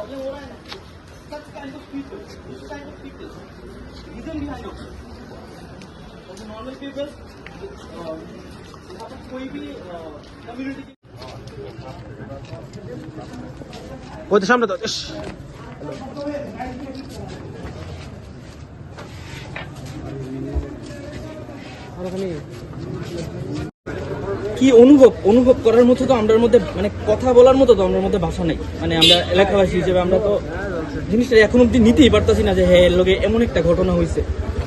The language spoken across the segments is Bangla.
problem हो रहा है such kind of people, this kind of people, reason behind it. For the normal people, uh, कोई भी कम्युनिटी वो तो सामने तो इश कहीं কি অনুভব? অনুভব করার মতো তো আমাদের মধ্যে মানে কথা বলার মতো তো আমাদের মধ্যে ভাষা নেই। মানে আমরা এলাকাবাসী হিসেবে আমরা তো জিনিসটা এখন অব্দি নিতেই পারতাছি না যে হ্যাঁ এর লোকে এমন একটা ঘটনা হয়েছে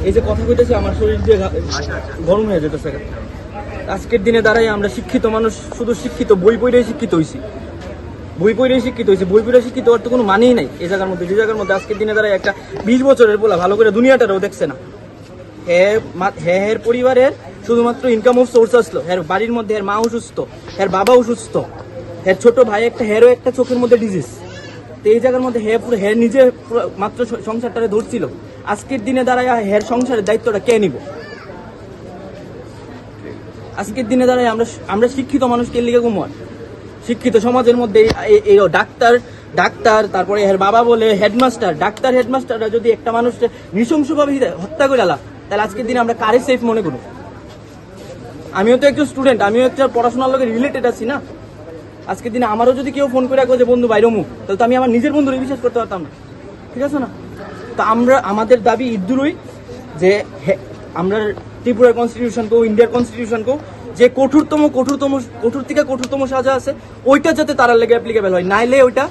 এই যে কথা কইতেছে, আমার শরীর দিয়ে গরম হয়ে যেতেছে আজকের দিনে দাঁড়াই আমরা শিক্ষিত মানুষ, শুধু শিক্ষিত, বই পড়েই শিক্ষিত হয়েছি বই পড়েই শিক্ষিত হয়েছে বই পড়ে শিক্ষিত হওয়ার তো কোনো মানেই নাই। এই জায়গার মধ্যে, যে জায়গার মধ্যে আজকের দিনে দাঁড়ায় একটা বিশ বছরের বলা ভালো করে দুনিয়াটারও দেখছে না। হ্যাঁ হ্যাঁ পরিবারের শুধুমাত্র ইনকাম অফ সোর্স আসলো। হ্যার বাড়ির মধ্যে হ্যার মা অসুস্থ হ্যার বাবা অসুস্থ হ্যার ছোট ভাই একটা হ্যারও একটা চোখের মধ্যে ডিজিজ তো এই জায়গার মধ্যে হ্যাঁ পুরো হ্যার নিজে মাত্র সংসারটারে ধরছিল। আজকের দিনে দাঁড়ায় হ্যার সংসারের দায়িত্বটা কে নিব? আজকের দিনে দাঁড়ায় আমরা আমরা শিক্ষিত মানুষকে লিগে গুমার শিক্ষিত সমাজের মধ্যে এই- ডাক্তার ডাক্তার, তারপরে এর বাবা বলে হেডমাস্টার ডাক্তার হেডমাস্টাররা যদি একটা মানুষকে নৃশংসভাবে হত্যা করে আলা তাহলে আজকের দিনে আমরা কারে সেফ মনে করব? আমিও তো একজন স্টুডেন্ট আমিও একটা পড়াশোনার লোকের রিলেটেড আছি না। আজকের দিনে আমারও যদি কেউ ফোন করে রাখো যে, বন্ধু বাইরমু তাহলে তো আমি আমার নিজের বন্ধুরে বিশ্বাস করতে পারতাম না। ঠিক আছে না? তো আমরা, আমাদের দাবি ইদ্দুরই যে আমরা ত্রিপুরার কনস্টিটিউশন কো ইন্ডিয়ার কনস্টিটিউশন কো যে কঠোরতম কঠোরতম, কঠোর থেকে কঠোরতম সাজা আছে, ওইটা যাতে তারা লেগে অ্যাপ্লিকেবল হয়। নাইলে ওইটা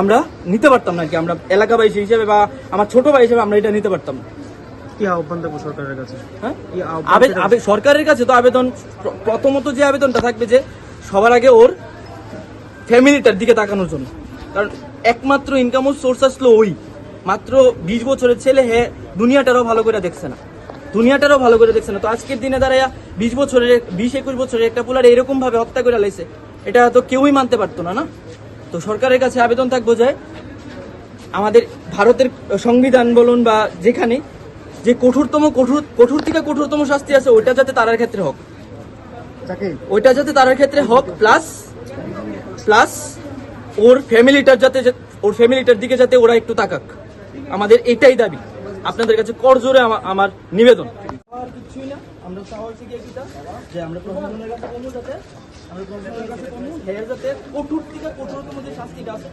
আমরা নিতে পারতাম না কি। আমরা এলাকাবাসী হিসেবে বা আমার ছোট ভাই হিসেবে আমরা এটা নিতে পারতাম না। কি আহ্বান দেবো সরকারের কাছে? হ্যাঁ? সরকারের কাছে তো আবেদন প্রথমত যে আবেদনটা থাকবে যে সবার আগে ওর ফ্যামিলিটার দিকে তাকানোর জন্য। কারণ একমাত্র ইনকাম সোর্স আসলো ওই। মাত্র বিশ বছরের ছেলে হে দুনিয়াটারও ভালো করে দেখছে না। দুনিয়াটারও ভালো করে দেখছে না। তো আজকের দিনে দাঁড়াইয়া বিশ বছরের বিশ একুশ বছরের একটা পোলার এরকম ভাবে হত্যা করে লাইছে এটা তো কেউই মানতে পারতো না না? তো সরকারের কাছে আবেদন থাকব যে আমাদের ভারতের সংবিধান বলুন বা যেখানে যে কঠোরতম কঠোর কঠোর থেকে কঠোরতম শাস্তি আছে ওইটা যাতে তারার ক্ষেত্রে হোক। ওইটা যাতে তারার ক্ষেত্রে হোক প্লাস প্লাস ওর ফ্যামিলিটার যাতে ওর ফ্যামিলিটার দিকে যাতে ওরা একটু তাকাক। আমাদের এটাই দাবি। আপনাদের কাছে করজোরে আমা- আমার নিবেদন। কিছুই না। আমরা চাওয়া হচ্ছে এটা যে আমরা প্রশাসনের কাছে বলব যাতে আমরা প্রশাসনের কাছে বলব হেয়ার যাতে কঠোর থেকে কঠোরতম যে শাস্তিটা আছে।